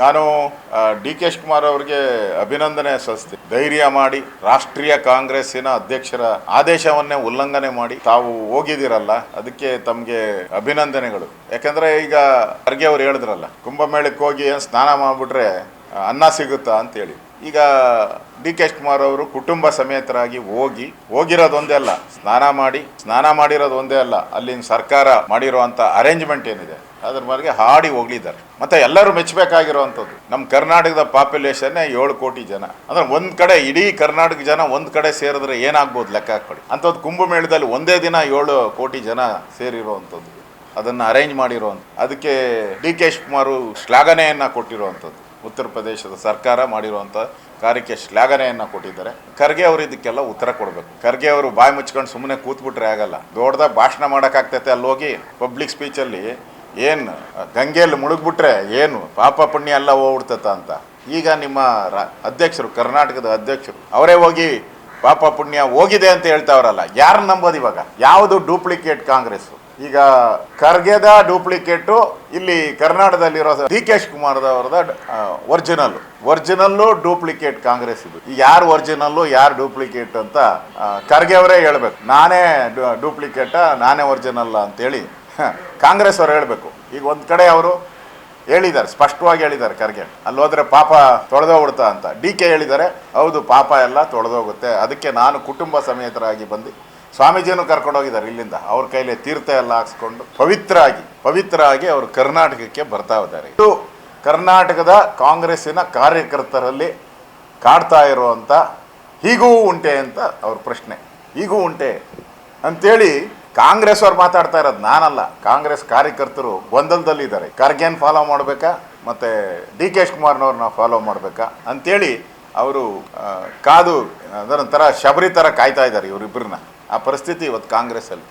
ನಾನು D K Shivakumar ಅವರಿಗೆ ಅಭಿನಂದನೆ ಸಲ್ಲಿಸ್ತೀನಿ. ಧೈರ್ಯ ಮಾಡಿ, ರಾಷ್ಟ್ರೀಯ ಕಾಂಗ್ರೆಸ್ಸಿನ ಅಧ್ಯಕ್ಷರ ಆದೇಶವನ್ನೇ ಉಲ್ಲಂಘನೆ ಮಾಡಿ ತಾವು ಹೋಗಿದ್ದೀರಲ್ಲ, ಅದಕ್ಕೆ ತಮಗೆ ಅಭಿನಂದನೆಗಳು. ಯಾಕಂದರೆ ಈಗ ಖರ್ಗೆ ಅವ್ರು ಹೇಳಿದ್ರಲ್ಲ, ಕುಂಭಮೇಳಕ್ಕೆ ಹೋಗಿ ಸ್ನಾನ ಮಾಡಿಬಿಟ್ರೆ ಅನ್ನ ಸಿಗುತ್ತಾ ಅಂತೇಳಿ. ಈಗ ಡಿ ಕೆ ಶಿವಕುಮಾರ್ ಅವರು ಕುಟುಂಬ ಸಮೇತರಾಗಿ ಹೋಗಿ ಹೋಗಿರೋದೊಂದೇ ಅಲ್ಲ, ಸ್ನಾನ ಮಾಡಿ, ಸ್ನಾನ ಮಾಡಿರೋದು ಒಂದೇ ಅಲ್ಲ, ಅಲ್ಲಿನ ಸರ್ಕಾರ ಮಾಡಿರುವಂಥ ಅರೇಂಜ್ಮೆಂಟ್ ಏನಿದೆ ಅದ್ರ ಬಗ್ಗೆ ಹಾಡಿ ಹೋಗ್ಲಿದ್ದಾರೆ. ಮತ್ತೆ ಎಲ್ಲರೂ ಮೆಚ್ಚಬೇಕಾಗಿರುವಂಥದ್ದು. ನಮ್ಮ ಕರ್ನಾಟಕದ ಪಾಪ್ಯುಲೇಷನ್ನೇ ಏಳು ಕೋಟಿ ಜನ. ಅಂದ್ರೆ ಒಂದ್ ಕಡೆ ಇಡೀ ಕರ್ನಾಟಕ ಜನ ಒಂದ್ ಕಡೆ ಸೇರಿದ್ರೆ ಏನಾಗ್ಬೋದು ಲೆಕ್ಕ ಹಾಕೊಳ್ಳಿ ಅಂಥದ್ದು ಕುಂಭಮೇಳದಲ್ಲಿ ಒಂದೇ ದಿನ ಏಳು ಕೋಟಿ ಜನ ಸೇರಿರುವಂಥದ್ದು. ಅದನ್ನು ಅರೇಂಜ್ ಮಾಡಿರುವಂಥ ಅದಕ್ಕೆ ಡಿ ಕೆ ಶಿವಕುಮಾರು ಶ್ಲಾಘನೆಯನ್ನು ಕೊಟ್ಟಿರುವಂಥದ್ದು. ಉತ್ತರ ಪ್ರದೇಶದ ಸರ್ಕಾರ ಮಾಡಿರುವಂಥ ಕಾರ್ಯಕ್ಕೆ ಶ್ಲಾಘನೆಯನ್ನು ಕೊಟ್ಟಿದ್ದಾರೆ. ಖರ್ಗೆ ಅವರು ಇದಕ್ಕೆಲ್ಲ ಉತ್ತರ ಕೊಡಬೇಕು. ಖರ್ಗೆ ಅವರು ಬಾಯಿ ಮುಚ್ಕೊಂಡು ಸುಮ್ಮನೆ ಕೂತ್ಬಿಟ್ರೆ ಆಗಲ್ಲ. ದೊಡ್ಡದಾಗ ಭಾಷಣ ಮಾಡೋಕ್ಕಾಗ್ತೈತೆ ಅಲ್ಲಿ ಹೋಗಿ ಪಬ್ಲಿಕ್ ಸ್ಪೀಚಲ್ಲಿ ಏನು? ಗಂಗೆಯಲ್ಲಿ ಮುಳುಗ್ಬಿಟ್ರೆ ಏನು? ಪಾಪ ಪುಣ್ಯ ಎಲ್ಲ ಹೋಗ್ಬಿಡ್ತತ ಅಂತ. ಈಗ ನಿಮ್ಮ ಅಧ್ಯಕ್ಷರು, ಕರ್ನಾಟಕದ ಅಧ್ಯಕ್ಷರು, ಅವರೇ ಹೋಗಿ ಪಾಪ ಪುಣ್ಯ ಹೋಗಿದೆ ಅಂತ ಹೇಳ್ತಾವ್ರಲ್ಲ ಯಾರು ನಂಬೋದು ಇವಾಗ? ಯಾವುದು ಡೂಪ್ಲಿಕೇಟ್ ಕಾಂಗ್ರೆಸ್ ಈಗ ಖರ್ಗೆದ ಡೂಪ್ಲಿಕೇಟು, ಇಲ್ಲಿ ಕರ್ನಾಟಕದಲ್ಲಿರೋ ಡಿ ಕೆ ಶಿವಕುಮಾರ್ದವ್ರದ ಒರಿಜಿನಲ್ ಡೂಪ್ಲಿಕೇಟ್ ಕಾಂಗ್ರೆಸ್ ಇದು. ಯಾರು ಒರಿಜಿನಲ್ಲು, ಯಾರು ಡೂಪ್ಲಿಕೇಟ್ ಅಂತ ಖರ್ಗೆ ಅವರೇ ಹೇಳ್ಬೇಕು. ನಾನೇ ಡೂಪ್ಲಿಕೇಟ, ನಾನೇ ಒರಿಜಿನಲ್ ಅಂತೇಳಿ ಕಾಂಗ್ರೆಸ್ ಅವರು ಹೇಳಬೇಕು. ಈಗ ಒಂದು ಕಡೆ ಅವರು ಹೇಳಿದ್ದಾರೆ, ಸ್ಪಷ್ಟವಾಗಿ ಹೇಳಿದ್ದಾರೆ ಖರ್ಗೆ. ಅಲ್ಲಿ ಹೋದ್ರೆ ಪಾಪ ತೊಳೆದೋಗ್ಬಿಡ್ತಾ ಅಂತ. ಡಿ ಕೆ ಹೇಳಿದ್ದಾರೆ, ಹೌದು, ಪಾಪ ಎಲ್ಲ ತೊಳೆದೋಗುತ್ತೆ. ಅದಕ್ಕೆ ನಾನು ಕುಟುಂಬ ಸಮೇತರಾಗಿ ಬಂದು ಸ್ವಾಮೀಜಿಯನ್ನು ಕರ್ಕೊಂಡು ಹೋಗಿದ್ದಾರೆ ಇಲ್ಲಿಂದ. ಅವ್ರ ಕೈಲಿ ತೀರ್ಥ ಎಲ್ಲ ಹಾಕ್ಸ್ಕೊಂಡು ಪವಿತ್ರ ಆಗಿ ಪವಿತ್ರ ಆಗಿ ಅವರು ಕರ್ನಾಟಕಕ್ಕೆ ಬರ್ತಾ ಇದ್ದಾರೆ. ಇದು ಕರ್ನಾಟಕದ ಕಾಂಗ್ರೆಸ್ಸಿನ ಕಾರ್ಯಕರ್ತರಲ್ಲಿ ಕಾಡ್ತಾ ಇರುವಂಥ ಹೀಗೂ ಉಂಟೆ ಅಂತ ಅವ್ರ ಪ್ರಶ್ನೆ. ಹೀಗೂ ಉಂಟೆ. ಅಂತೇಳಿ ಕಾಂಗ್ರೆಸ್ ಅವ್ರು ಮಾತಾಡ್ತಾ ಇರೋದು ನಾನಲ್ಲ. ಕಾಂಗ್ರೆಸ್ ಕಾರ್ಯಕರ್ತರು ಗೊಂದಲದಲ್ಲಿದ್ದಾರೆ ಖರ್ಗೆನ್ ಫಾಲೋ ಮಾಡಬೇಕಾ? ಮತ್ತು ಡಿ ಕೆ ಶಿವಕುಮಾರ್ನವ್ರನ್ನ ಫಾಲೋ ಮಾಡಬೇಕಾ? ಅಂತೇಳಿ ಅವರು ಕಾದು ಅದರ ಥರ ಶಬರಿ ಥರ ಕಾಯ್ತಾ ಇದ್ದಾರೆ ಇವರಿಬ್ಬರನ್ನ ಆ ಪರಿಸ್ಥಿತಿ ಇವತ್ತು ಕಾಂಗ್ರೆಸ್ಸಲ್ಲಿ.